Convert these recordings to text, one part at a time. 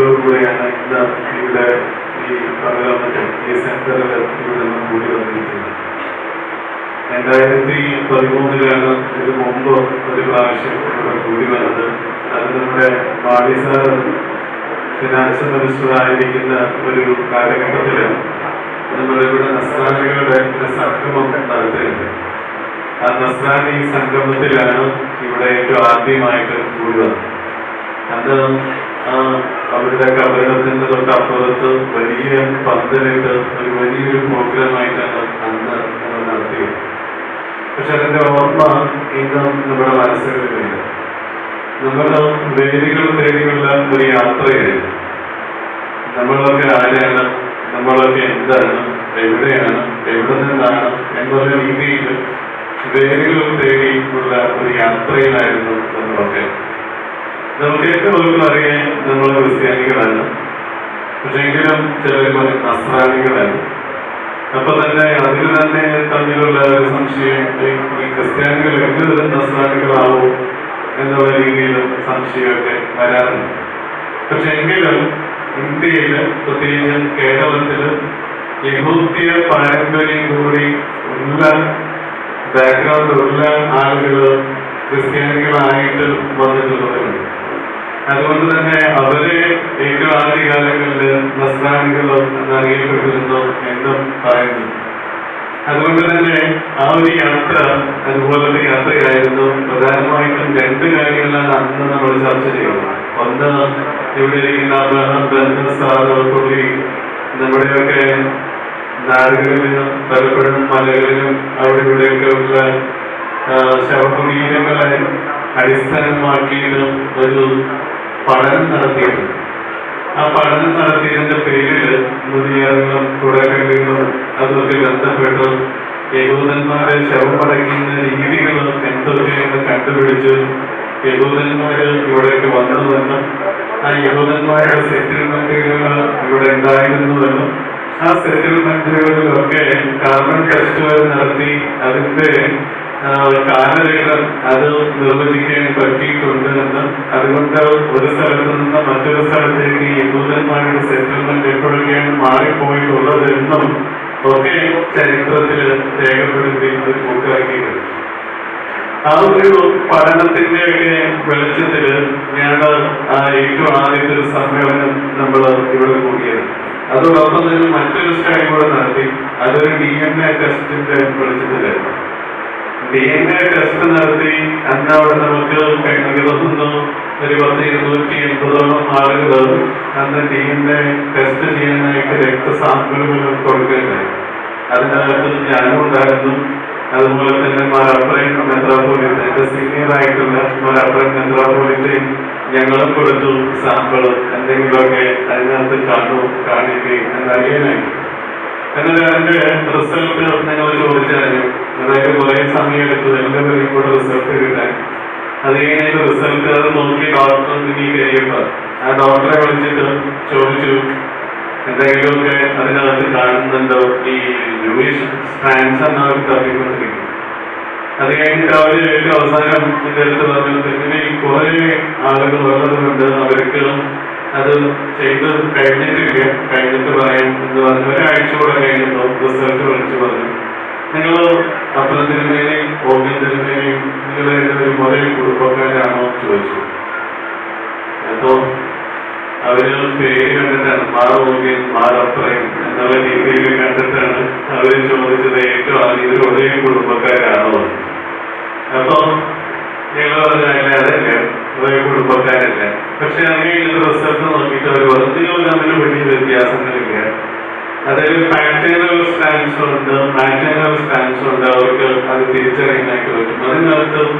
സന്തോഷത്തോടു കൂടിയാണ് ഇന്ന് ഈ പകലമറ്റം സെന്ററിൽ ഇവിടെ നിന്ന് കൂടി വന്നിരിക്കുന്നത് രണ്ടായിരത്തി പതിമൂന്നിലാണ് ഇത് മുമ്പ് ഒരു പ്രാവശ്യം ഇവിടെ കൂടി വന്നത് അത് നമ്മുടെ മാളി സാർ ഫിനാൻസ് മിനിസ്റ്റർ ആയിരിക്കുന്ന ഒരു കാലഘട്ടത്തിൽ നമ്മളിവിടെ നസ്രാനികളുടെ ഒരു സംഗമം നടത്തിയിട്ടുണ്ട് ആ നസ്രാനി സംഗമത്തിലാണ് ഇവിടെ ഏറ്റവും ആദ്യമായിട്ട് കൂടി വന്നത്. അത് അവരുടെ അവരുടെ തൊട്ട് തൊട്ടപ്പുറത്ത് വലിയ പന്തലിട്ട് ഒരു വലിയൊരു പ്രോഗ്രാമായിട്ടാണ് അന്ന് നടത്തിയത്. പക്ഷെ അതിന്റെ ഓർമ്മ ഇന്ന് നമ്മുടെ മനസ്സുകളിലില്ല നമ്മൾ വേദികൾ തേടിയുള്ള ഒരു യാത്രയായിരുന്നു നമ്മളൊക്കെ ആരാണ്? നമ്മളൊക്കെ എന്താണ്? എവിടെയാണ്? എവിടെ നിന്നാണ്? എന്നുള്ള രീതിയിൽ വേദികൾ തേടിയുള്ള ഒരു യാത്രയിലായിരുന്നു നമ്മളൊക്കെ നമുക്ക് ഏറ്റവും അറിയാൻ നമ്മൾ ക്രിസ്ത്യാനികളാണ് പക്ഷെങ്കിലും ചിലർ പറയും നസ്രാനികളാണ് അപ്പൊ തന്നെ അതിൽ തന്നെ തമ്മിലുള്ള ഒരു സംശയം ഈ എന്ത് ക്രിസ്ത്യാനികൾ എങ്ങനെ നസ്രാനികളാവും എന്നുള്ള രീതിയിലും സംശയമൊക്കെ വരാറുണ്ട്. പക്ഷെ എങ്കിലും ഇന്ത്യയിൽ പ്രത്യേകിച്ചും കേരളത്തിൽ യഹൂദ്യ പാരമ്പര്യം കൂടി ഉള്ള ബാക്ക്ഗ്രൗണ്ട് ഉള്ള ആളുകൾ ക്രിസ്ത്യാനികളായിട്ട് വന്നിട്ടുള്ളവരുണ്ട്. അതുകൊണ്ട് തന്നെ അവരെ ഏറ്റവും ആദ്യ കാലങ്ങളിൽ നസ്രാണികളോ എന്നറിയപ്പെട്ടിരുന്നോ എന്നും പറയുന്നു. അതുകൊണ്ട് തന്നെ ആ ഒരു യാത്ര അതുപോലത്തെ യാത്രയായിരുന്നു. പ്രധാനമായിട്ടും രണ്ട് കാര്യങ്ങളാണ് അന്ന് നമ്മൾ ചർച്ച ചെയ്യുന്നത് ഒന്ന് ഇവിടെ ഇരിക്കുന്ന അബ്രഹാം ബന്ധ സാറ് പുള്ളി നമ്മുടെയൊക്കെ നാടുകളിലും പലപ്പോഴും മലകളിലും അവിടെ ഇവിടെയൊക്കെ ഉള്ള ശവകുടീരങ്ങളെ അടിസ്ഥാനമാക്കിയിട്ട് ഒരു പഠനം നടത്തിയിട്ടുണ്ട് ആ പഠനം നടത്തിയതിന്റെ പേരിൽ മുതിയാറുകളും കുടകളിലും അതുമൊക്കെ ബന്ധപ്പെട്ട്. യഹൂദന്മാരെ ശവമടക്കുന്ന രീതികൾ എന്തൊക്കെയെന്ന് കണ്ടുപിടിച്ച് യഹൂദന്മാര് ഇവിടേക്ക് വന്നതെന്നും ആ യഹൂദന്മാരുടെ സെറ്റിൽമെന്റുകൾ ഇവിടെ ഉണ്ടായിരുന്നുവെന്നും ആ സെറ്റിൽമെന്റുകളിലൊക്കെ കാർബൺ ടെസ്റ്റുകൾ നടത്തി അതിന്റെ കാലരേഖ അത് നിർവചിക്കാൻ പറ്റിയിട്ടുണ്ട് അതുകൊണ്ട് ഒരു സ്ഥലത്ത് നിന്ന് മറ്റൊരു സ്ഥലത്തേക്ക് യഹൂദന്മാരുടെ സെറ്റിൽമെന്റ് എപ്പോഴൊക്കെയാണ് മാറിപ്പോയിട്ടുള്ളത് എന്നും ഒക്കെ ചരിത്രത്തിൽ രേഖപ്പെടുത്തി കൂട്ടാക്കിയിട്ടുണ്ട് ആ ഒരു പഠനത്തിന്റെ ഒക്കെ വെളിച്ചത്തിൽ ഞാൻ ഏറ്റവും ആദ്യത്തെ ഒരു സമ്മേളനം നമ്മൾ ഇവിടെ കൂടിയത്. അതോടൊപ്പം തന്നെ മറ്റൊരു സ്റ്റഡി കൂടെ നടത്തി. അതൊരു ഡി എൻ എ ടെസ്റ്റിന്റെ വെളിച്ചത്തിലായിരുന്നു. ഡി ടെസ്റ്റ് നടത്തി അന്ന് നമുക്ക് തോന്നുന്നു ഒരു പത്ത് ഇരുന്നൂറ്റി എൺപതോളം ആളുകൾ അന്ന് ഡി ടെസ്റ്റ് ചെയ്യാനായിട്ട് രക്തസാമ്പിളുകൾ കൊടുക്കേണ്ടായി അതിനകത്ത് ഞാനും ഉണ്ടായിരുന്നു. അതുപോലെ തന്നെ മലപ്പുറം മെത്രാപോലിത്തെ എന്റെ സീനിയർ ആയിട്ടുള്ള മലപ്പുറം മെത്രാപോലിത്തെ ഞങ്ങളും കൊടുത്തു സാമ്പിൾ എന്തെങ്കിലുമൊക്കെ അതിനകത്ത് കാണൂ കാണിക്കുകയും എന്നറിയാനായി എന്നിട്ട് അതിന്റെ റിസൾട്ട് നിങ്ങൾ ചോദിച്ചറിഞ്ഞു അതായത് കുറേ സമയം എടുത്തത് പേരും കൂടെ റിസൾട്ട് കിട്ടാൻ അത് കഴിഞ്ഞിട്ട് റിസൾട്ട് അത് നോക്കി ഡോക്ടർ നീ കഴിയുമ്പോൾ ആ ഡോക്ടറെ വിളിച്ചിട്ട് ചോദിച്ചു എന്തെങ്കിലുമൊക്കെ അതിനകത്ത് കാണുന്നുണ്ടോ? ഈ ജൂയിഷ് സ്ട്രാൻസ് ആണ് അവർ തപ്പിക്കൊണ്ടിരിക്കുന്നത് അത് കഴിഞ്ഞിട്ട് അവർ ഏറ്റവും അവസാനം എന്റെ അടുത്ത് പറഞ്ഞു ഇങ്ങനെ കുറെ ആളുകൾ ഉള്ളതുകൊണ്ട് അവർക്ക് അത് ചെയ്ത് കഴിഞ്ഞിട്ടില്ല. കഴിഞ്ഞിട്ട് പറയാം എന്ന് പറഞ്ഞു ഒരാഴ്ച കൂടെ കഴിഞ്ഞപ്പോ റിസൾട്ട് വിളിച്ചു പറഞ്ഞു. നിങ്ങൾ അപ്പുറത്തിരുമേനെയും ഓഗ്യത്തിരുമേനെയും നിങ്ങളെ ഒരു ഒരേ കുടുംബക്കാരാണോ ചോദിച്ചു. അപ്പോ അവരിൽ പേര് കണ്ടിട്ടാണ് മാറോഗ്യം മാറത്രയും എന്നുള്ള രീതിയിൽ കണ്ടിട്ടാണ് അവർ ചോദിച്ചത് ഏറ്റവും ആദ്യം ഇവർ ഒരേ കുടുംബക്കാരാണോ എന്ന്. ഞങ്ങൾ പറഞ്ഞാൽ അതല്ല ഒരേ കുടുംബക്കാരല്ല. പക്ഷെ അങ്ങനെയുള്ള റിസൾട്ട് നോക്കിയിട്ട് അവർ പറഞ്ഞു തമ്മിൽ വലിയ വ്യത്യാസങ്ങളില്ല. അതായത് പാറ്റേണൽ സ്റ്റാൻസ് ഉണ്ട് മാറ്റേണൽ സ്റ്റാൻസ് ഉണ്ട് അവർക്ക് അത് തിരിച്ചറിയാനായിട്ട് പറ്റും. അതിനകത്തും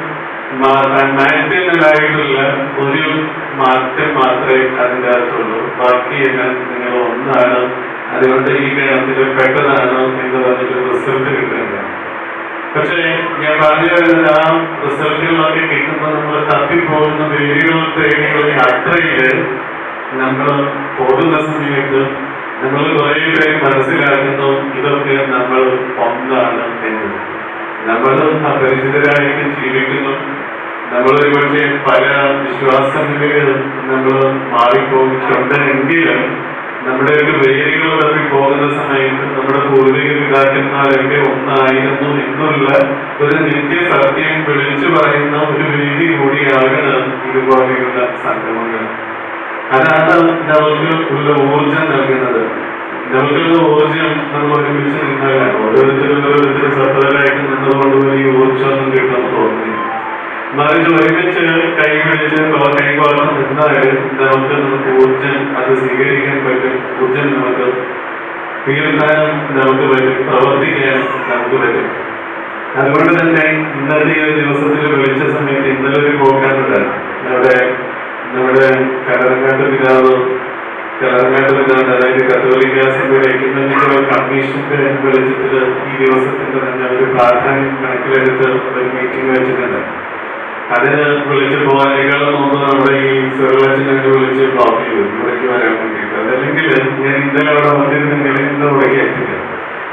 ഒരു മാറ്റം മാത്രമേ അതിന്റെ അകത്തുള്ളൂ ബാക്കിയെല്ലാം നിങ്ങൾ ഒന്നാണ്. അതുകൊണ്ട് ഈ ഗണത്തിൽ പെട്ടതാണ് എന്ന് പറഞ്ഞിട്ട് റിസൾട്ട് കിട്ടുന്നില്ല പക്ഷേ ഞാൻ പറഞ്ഞു വരുന്നത് ആ റിസൾട്ടുകളൊക്കെ കിട്ടുമ്പോൾ നമ്മൾ തപ്പിപ്പോകുന്ന വേരുകൾ തേടിയുള്ള യാത്രയിൽ നമ്മൾ പോകുന്ന സമയത്ത് നമ്മൾ കുറെ പേര് മനസ്സിലാക്കുന്നു. ഇതൊക്കെ നമ്മൾ ഒന്നാണ് എന്ന്. നമ്മൾ അപരിചിതരായിട്ട് ജീവിക്കുന്നു. നമ്മൾ ഒരുപക്ഷെ പല വിശ്വാസങ്ങളിലും നമ്മൾ മാറിപ്പോയിട്ടുണ്ട് എങ്കിലും നമ്മുടെ ഒരു വേരുകൾ തമ്മിൽ പോകുന്ന സമയത്ത് നമ്മുടെ പൂർവിക പിതാക്കന്മാരൊക്കെ ഒന്നായിരുന്നു എന്നുള്ള ഒരു നിത്യ സത്യം വിളിച്ചു പറയുന്ന ഒരു രീതി കൂടിയാകണം ഇതുപോലെയുള്ള സംഗമങ്ങൾ. അതാണ് നമുക്ക് ഉള്ള ഊർജം നൽകുന്നത്. നമുക്കുള്ള ഊർജം നമ്മൾ ഒരുമിച്ച് നിന്നാലാണ്. ഓരോരുത്തരും ഓരോരുത്തരും സഫലരായിട്ട് നിന്നുകൊണ്ട് വലിയ ഊർജം കിട്ടുമെന്ന് തോന്നി മറിച്ച് ഒരുമിച്ച് കൈ പിടിച്ച് കോ- കൈ കോർത്ത് നിന്നാൽ നമുക്ക് നമുക്ക് ഊർജം അത് സ്വീകരിക്കാൻ പറ്റും. ഊർജം നമുക്ക് തീർക്കാനും നമുക്ക് പറ്റും. പ്രവർത്തിക്കാനും നമുക്ക് പറ്റും. അതുകൊണ്ട് തന്നെ ഇന്നത്തെ ഒരു ദിവസത്തിൽ വിളിച്ച സമയത്ത് ഇന്നലെ ഒരു പോക്കാനുണ്ടായിരുന്നു നമ്മുടെ നമ്മുടെ കടലങ്ങാട്ട് പിതാവ് കടലങ്ങാട്ട് പിതാവ് അതായത് കത്തോലിക്ക സഭയുടെ കമ്മീഷന്റെ വെളിച്ചത്തിൽ ഈ ദിവസത്തിന്റെ തന്നെ ഒരു പ്രാധാന്യം കണക്കിലെടുത്ത് ഒരു മീറ്റിംഗ് വെച്ചിട്ടുണ്ട്. അതിന് വിളിച്ച് പോകാനേക്കാളും മുമ്പ് നമ്മുടെ ഈ സെർവച്ചനൊക്കെ വിളിച്ച് ബ്ലോക്ക് ചെയ്തു. ഇവിടേക്ക് വരാൻ വേണ്ടിയിട്ട്. അതല്ലെങ്കിൽ ഞാൻ ഇന്നലെ അവിടെ വന്നിരുന്നെങ്കിൽ ഇന്ന് ഇവിടേക്ക് എത്തില്ല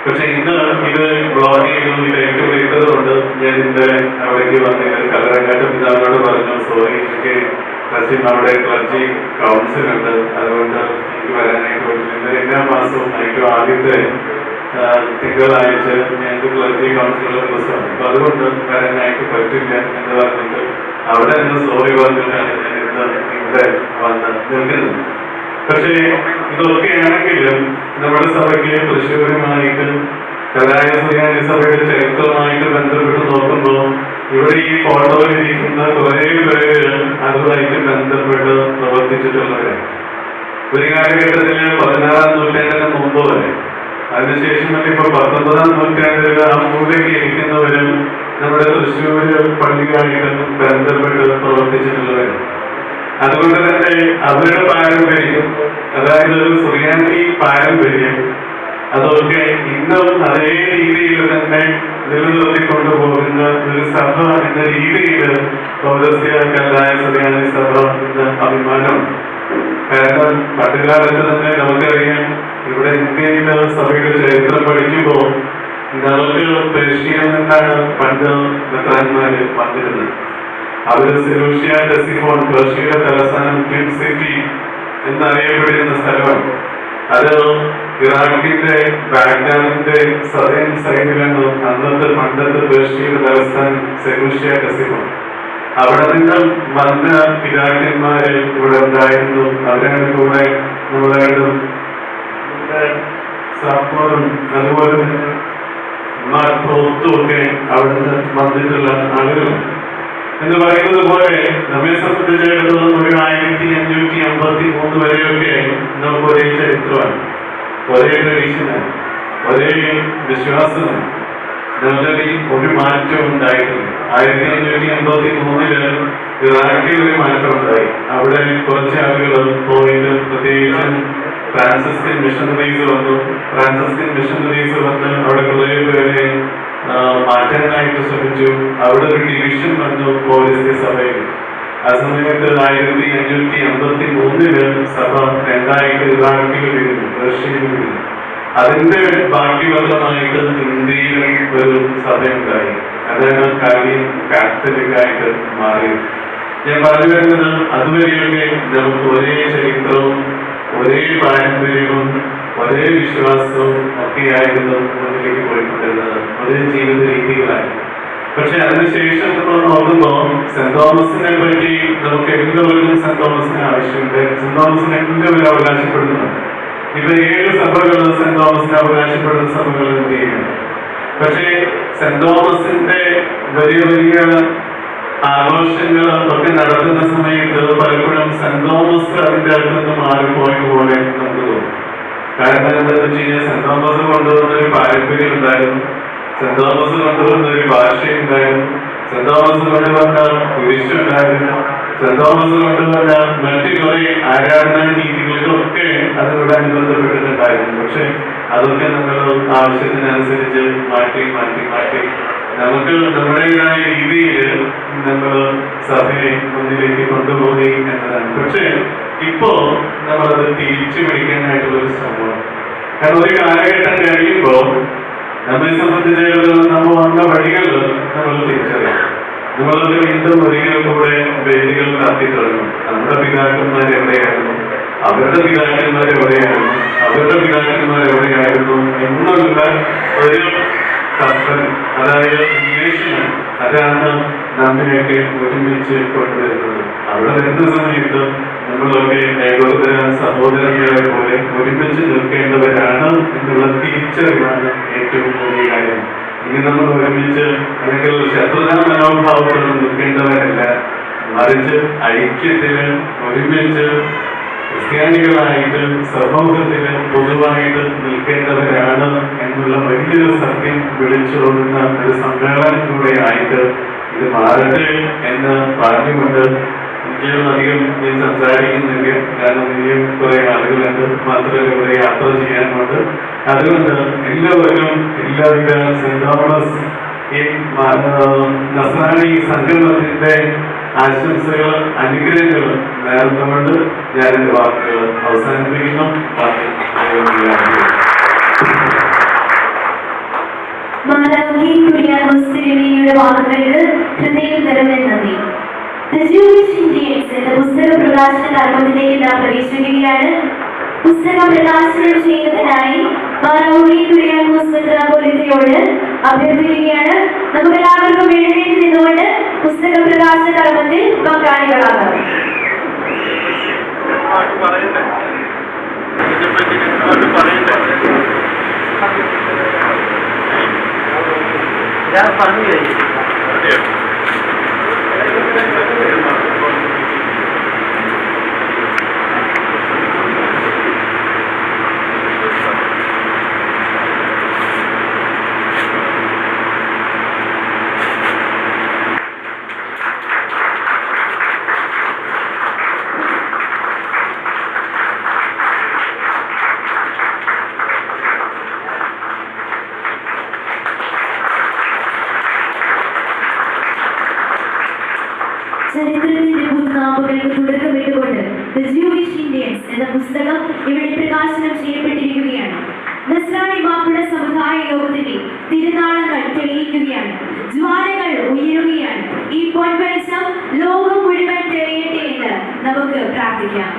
പക്ഷെ ഇന്ന് ഇത് ബ്ലോക്ക് ചെയ്തു ഇത് വിളിച്ചത് കൊണ്ട് ഞാൻ ഇന്നലെ അവിടേക്ക് വന്നില്ല കലരങ്ങാട്ട് പിതാവിനോട് പറഞ്ഞു സോറി എനിക്ക് പശ്ചിമ അവിടെ ക്ലർജി കൗൺസിൽ ഉണ്ട്. അതുകൊണ്ട് എനിക്ക് വരാനായിട്ട് എല്ലാ മാസവും എനിക്ക് ആദ്യത്തെ തിങ്കളാഴ്ച ഞങ്ങൾക്ക് ക്ലർജി കൗൺസിലുള്ള ദിവസമാണ്. അപ്പൊ അതുകൊണ്ട് വരാനായിട്ട് പറ്റില്ല എന്ന് പറഞ്ഞിട്ട് അവിടെ നിന്ന് സോറി പറഞ്ഞിട്ടാണ് ഞാൻ ഇന്ന് ഇവിടെ വന്ന് നിൽക്കുന്നത്. പക്ഷേ ഇതൊക്കെയാണെങ്കിലും നമ്മുടെ സഭയ്ക്ക് തൃശ്ശൂരുമായിട്ട് കലായ സുയാനി സഭയുടെ ചരിത്രമായിട്ട് ബന്ധപ്പെട്ട് നോക്കുമ്പോൾ ഇവിടെ ഈ ഫോട്ടോയിൽ ഇരിക്കുന്ന കുറേ അതുമായിട്ട് ബന്ധപ്പെട്ട് പ്രവർത്തിച്ചിട്ടുള്ളവരെ. ഒരു കാലഘട്ടത്തിൽ പതിനാറാം നൂറ്റാണ്ടിന് മുമ്പ് വരെ. അതിനുശേഷം തന്നെ ഇപ്പൊ പത്തൊമ്പതാം നൂറ്റാണ്ടിൽ ആ മൂലയ്ക്ക് ഇരിക്കുന്നവരും നമ്മുടെ തൃശ്ശൂര് പള്ളിയുമായിട്ട് ബന്ധപ്പെട്ട് പ്രവർത്തിച്ചിട്ടുള്ളവരും. അതുകൊണ്ട് തന്നെ അവരുടെ പാരമ്പര്യം അതായത് ഒരു സുറിയാനി പാരമ്പര്യം അതൊക്കെ ഇന്നും അതേ രീതിയിൽ തന്നെ നിലനിർത്തിക്കൊണ്ടു പോകുന്ന ഒരു സഭ എന്ന രീതിയിൽ പൗരസ്യ സഭയാണ് സഭ എന്ന അഭിമാനം. കാരണം പണ്ടുകാലത്ത് തന്നെ നമുക്കറിയാം ഇവിടെ ഇന്ത്യയിലെ സഭയുടെ ചരിത്രം പഠിക്കുമ്പോൾ നമുക്ക് പേർഷ്യയിൽ നിന്നാണ് പണ്ട് മെത്രാന്മാര് വന്നിരുന്നത്. അവർ സെലൂഷ്യ ഡെസിഫോൺ പേർഷ്യയുടെ തലസ്ഥാനം ക്വിൻ സിറ്റി എന്നറിയപ്പെട്ടിരുന്ന സ്ഥലമാണ്. അത് ഇറാഖിന്റെ ബാഗ്ദാദിന്റെ സദൻ സൈഡിലാണ് അന്നത്തെ പണ്ടത്തെ പേർഷ്യയുടെ തലസ്ഥാനം സെലൂഷ്യ ഡെസിഫോൺ അവിടെ നിന്ന് വന്ന പിതാക്കന്മാര് ഇവിടെ ഉണ്ടായിരുന്നു. അവരാണ് കൂടെ നമ്മളായിട്ടും അതുപോലെ തന്നെ മാർത്തോത്തും ഒക്കെ വന്നിട്ടുള്ള ആളുകളും എന്ന് പറയുന്നത് പോലെ നമ്മെ സംബന്ധിച്ചിടത്തോളം ഒരു ആയിരത്തി അഞ്ഞൂറ്റി അമ്പത്തി മൂന്ന് വരെയൊക്കെ ചരിത്രമാണ്. ഒരേ ട്രഡീഷനാണ് ഒരേ വിശ്വാസത്തിന് നിലവിൽ ഒരു മാറ്റം ഉണ്ടായിട്ടില്ല ആയിരത്തി അഞ്ഞൂറ്റി എൺപത്തി മൂന്നിൽ ഇറാഖിൽ ഒരു മാറ്റം ഉണ്ടായി. അവിടെ കുറച്ച് ആളുകൾ പോയിട്ട് പ്രത്യേകിച്ചും ഫ്രാൻസിസ്കൻ മിഷണറീസ് വന്നു. ഫ്രാൻസിസ്കൻ മിഷണറീസ് വന്ന് അവിടെ കുറേ പേരെ മാറ്റാനായിട്ട് ശ്രമിച്ചു. അവിടെ ഒരു ഡിവിഷൻ വന്നു പോലീസ് സഭയിൽ. ആ സമയത്ത് ആയിരത്തി അഞ്ഞൂറ്റി അമ്പത്തി മൂന്നിൽ സഭ രണ്ടായിട്ട് ഇറാഖിൽ അതിന്റെ ബാക്കിവെള്ളമായിട്ട് ഇന്ത്യയിൽ ഒരു സഭയുണ്ടായി. അതാണ് കാര്യം കാത്തലിക്കായിട്ട് മാറി ഞാൻ പറഞ്ഞു വരുന്നത് അതുവരെയൊക്കെ നമുക്ക് ഒരേ ചരിത്രവും ഒരേ പാരമ്പര്യവും ഒരേ വിശ്വാസവും ഒക്കെയായിരുന്നു മുന്നിലേക്ക് പോയിക്കൊണ്ടിരുന്നത് ഒരേ ജീവിത രീതികളായിരുന്നു. പക്ഷെ അതിനുശേഷം നമ്മൾ നോക്കുമ്പോൾ സെന്റ് തോമസിനെ പറ്റി നമുക്ക് എല്ലാവർക്കും സെന്റ് തോമസിന് ആവശ്യമുണ്ട്? സെന്റ് തോമസിന് എല്ലാവരും അവകാശപ്പെടുന്നുണ്ട് ഇപ്പൊ ഏഴ് സഭകൾ സെന്റ് തോമസിന് അവകാശപ്പെടുന്ന സഭകൾ എന്ത് ചെയ്യുന്നു? പക്ഷേ സെന്റ് തോമസിന്റെ വലിയ വലിയ ആഘോഷങ്ങൾ ഒക്കെ നടത്തുന്ന സമയത്ത് പലപ്പോഴും സെന്റ് തോമസ് അതിന്റെ അടുത്ത് മാറിപ്പോയ പോലെ നമുക്ക് തോന്നും. കാരണം എന്താണെന്ന് വെച്ച് കഴിഞ്ഞാൽ സെന്റ് തോമസ് കൊണ്ടുവന്ന ഒരു പാരമ്പര്യം ഉണ്ടായിരുന്നു. സെന്റ് തോമസ് കൊണ്ടുവന്ന ഒരു ഭാഷയുണ്ടായിരുന്നു. സെന്റ് തോമസ് കൊണ്ടുവന്ന കുരിശുണ്ടായിരുന്നു. സെന്റ് തോമസ് കൊണ്ടുവന്ന മറ്റു കുറെ ആരാധനാ രീതികൾക്കൊക്കെ അതിനോട് അനുബന്ധപ്പെട്ടിട്ടുണ്ടായിരുന്നു. പക്ഷെ അതൊക്കെ നമ്മൾ ആവശ്യത്തിനനുസരിച്ച് മാറ്റി മാറ്റി മാറ്റി. നമുക്ക് നമ്മുടേതായ രീതിയിൽ നമ്മൾ സഭയെ മുന്നിലേക്ക് കൊണ്ടുപോയി എന്നതാണ്. പക്ഷെ ഇപ്പോ നമ്മളത് തിരിച്ചു പിടിക്കാനായിട്ടുള്ള ഒരു ശ്രമമാണ്. കാരണം ഒരു കാലഘട്ടം കഴിയുമ്പോൾ നമ്മെ സംബന്ധിച്ചിടത്തോളം നമ്മൾ വന്ന വഴികൾ നമ്മൾ തിരിച്ചറിയാം. നമ്മളത് വീണ്ടും ഒരിക്കലും കൂടെ വേദികൾ നടത്തി തുടങ്ങും. നമ്മുടെ പിതാക്കന്മാർ എവിടെയായിരുന്നു? അവരുടെ പിതാക്കന്മാർ എവിടെയായിരുന്നു? അവരുടെ പിതാക്കന്മാർ എവിടെയായിരുന്നു? എന്നുള്ള ഒരു കപ്പൽ അതായത് റിലേഷൻ അതാണ് നമ്മിനെയൊക്കെ ഒരുമിച്ച് കൊണ്ടുവരുന്നത്. അവിടെ വരുന്ന സമയത്ത് നമ്മളൊക്കെ ഏകോദര സഹോദരങ്ങളെ പോലെ ഒരുമിച്ച് നിൽക്കേണ്ടവരാണ് എന്നുള്ള തിരിച്ചറിവാണ് ഏറ്റവും വലിയ കാര്യം. ഇനി നമ്മൾ ഒരുമിച്ച് അല്ലെങ്കിൽ ശത്രുതാ മനോഭാവത്തോടെ നിൽക്കേണ്ടവരല്ല. മറിച്ച് ഐക്യത്തിൽ ഒരുമിച്ച് ക്രിസ്ത്യാനികളായിട്ട് സമൂഹത്തിന് പൊതുവായിട്ട് നിൽക്കേണ്ടവരാണ് എന്നുള്ള വലിയൊരു സത്യം വിളിച്ചോടുന്ന ഒരു സമ്മേളനത്തിലൂടെ ആയിട്ട് ഇത് മാറട്ടെ എന്ന് പറഞ്ഞുകൊണ്ട് എനിക്കൊന്നും അധികം ഞാൻ സംസാരിക്കുന്നില്ല. കാരണം ഇനിയും കുറെ ആളുകളുണ്ട്. മാത്രമല്ല ഇവിടെ യാത്ര ചെയ്യാനുണ്ട്. അതുകൊണ്ട് എല്ലാവരും എല്ലാവിധ സെന്റ് തോമസ് ഈ നസ്രാണി സംഗമത്തിന്റെ ആശംസകൾ അനുഗ്രഹങ്ങൾ നേർന്നുകൊണ്ട് ഞാൻ എന്റെ വാക്കുകൾ അവസാനിപ്പിക്കുന്നു. മാതാവി കുര്യാക്കോസ് തിരുമേനിയുടെ വാക്കുകൾക്ക് ഹൃദയം നിറഞ്ഞ നന്ദി The Jewish Indians എന്ന പുസ്തക പ്രകാശന കർമ്മത്തിലേക്ക് നാം പ്രവേശിക്കുകയാണ് പുസ്തകം പ്രകാശനം ചെയ്യുന്നതിനായി മാതാവി കുര്യാക്കോസ് മെത്രാപോലിത്തയോട് അഭ്യർത്ഥിക്കുകയാണ്. നമുക്ക് എല്ലാവർക്കും എഴുന്നേറ്റ് നിന്നുകൊണ്ട് പുസ്തക പ്രകാശന കർമ്മത്തിൽ പങ്കാളികളാകാം. ഞാൻ പറഞ്ഞു കഴിഞ്ഞു ചരിത്രത്തിന്റെ പുതുനാമ്പുകൾക്ക് തുടക്കമിട്ടുകൊണ്ട് The Jewish ഇന്ത്യൻസ് എന്ന പുസ്തകം ഇവിടെ പ്രകാശനം ചെയ്യപ്പെട്ടിരിക്കുകയാണ് നസ്രാണി മാപ്പിള സമുദായ യോഗത്തിന്റെ തിരുനാളങ്ങൾ തെളിയിക്കുകയാണ് ജ്വാലകൾ ഉയരുകയാണ്. ഈ പൊൻവെളിച്ചം ലോകം മുഴുവൻ തെളിയട്ടെ എന്ന് നമുക്ക് പ്രാർത്ഥിക്കാം.